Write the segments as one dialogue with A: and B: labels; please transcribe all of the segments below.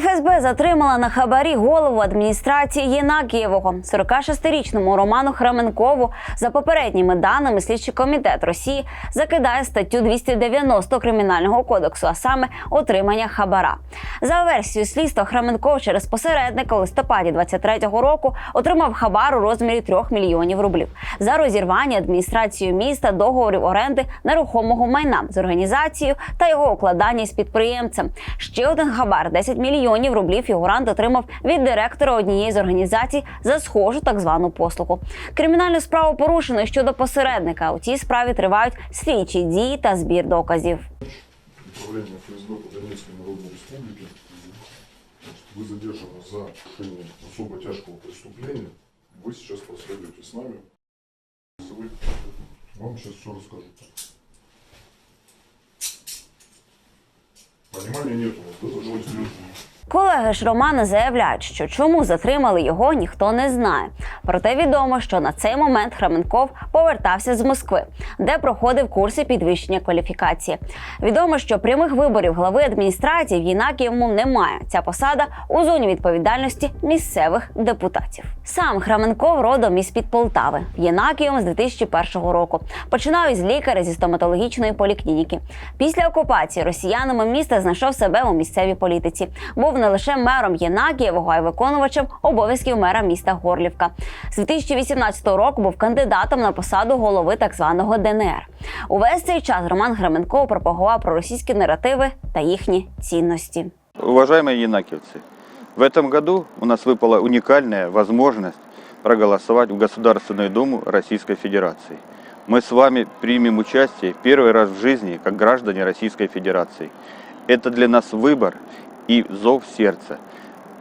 A: ФСБ затримала на хабарі голову адміністрації Єнакієвого 46-річному Роману Хременкову. За попередніми даними, слідчий комітет Росії закидає статтю 290 кримінального кодексу, а саме отримання хабара. За версією слідства Хременков через посередника у листопаді 23-го року отримав хабар у розмірі 3 мільйонів рублів за розірвання адміністрацією міста договорів оренди нерухомого майна з організацією та його укладання з підприємцем. Ще один хабар 10 мільйонів рублів фігурант отримав від директора однієї з організацій за схожу так звану послугу. Кримінальну справу порушено і щодо посередника. У цій справі тривають слідчі дії та збір доказів.
B: Управление ФСБ по Донецкой Народной Республике. Значит, Вы задержаны за совершение особо тяжкого преступления. Вы сейчас проследуете с нами. Если вы- Вам сейчас все расскажу. Понимания нет у вас, да, за что следует?
A: Колеги ж Романа заявляють, що чому затримали його, ніхто не знає. Проте відомо, що на цей момент Храменков повертався з Москви, де проходив курси підвищення кваліфікації. Відомо, що прямих виборів глави адміністрації в Єнакієвому немає. Ця посада у зоні відповідальності місцевих депутатів. Сам Храменков родом із під Полтави в Єнакієвому з 2001 року. Починав із лікаря зі стоматологічної поліклініки. Після окупації росіянами міста знайшов себе у місцевій політиці. Був не лише мером Єнакієвого, а й виконувачем обов'язків мера міста Горлівка. З 2018 року був кандидатом на посаду голови так званого ДНР. Увесь цей час Роман Хременков пропагував проросійські наративи та їхні цінності.
C: Уважаемые янакиевцы, в этом году у нас выпала уникальная возможность проголосовать в Государственную Думу Российской Федерации. Мы с вами примем участие первый раз в жизни как граждане Российской Федерации. Это для нас выбор и зов сердца.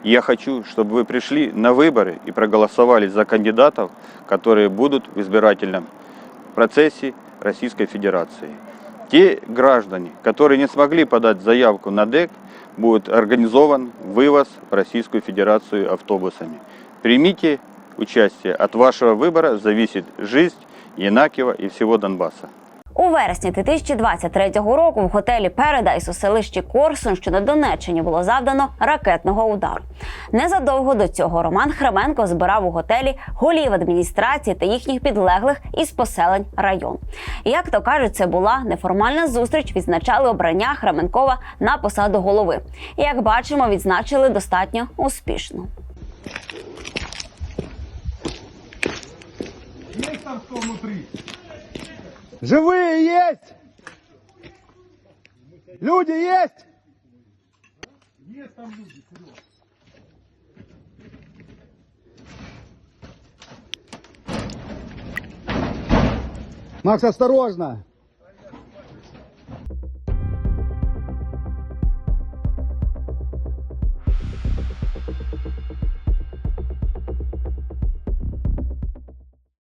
C: Я хочу, чтобы вы пришли на выборы и проголосовали за кандидатов, которые будут в избирательном процессе Российской Федерации. Те граждане, которые не смогли подать заявку на ДЭК, будет организован вывоз в Российскую Федерацию автобусами. Примите участие. От вашего выбора зависит жизнь Янакиева и всего Донбасса.
A: У вересні 2023 року в готелі Передайс у селищі Корсун, що на Донеччині, було завдано ракетного удару. Незадовго до цього Роман Хременко збирав у готелі голів адміністрації та їхніх підлеглих із поселень району. І, Як то кажуть, це була неформальна зустріч. Відзначали обрання Хременкова на посаду голови. Як бачимо, відзначили достатньо успішно.
D: Есть там кто внутри?
E: Живые есть! Люди есть!
D: Есть там люди.
E: Макс, осторожно!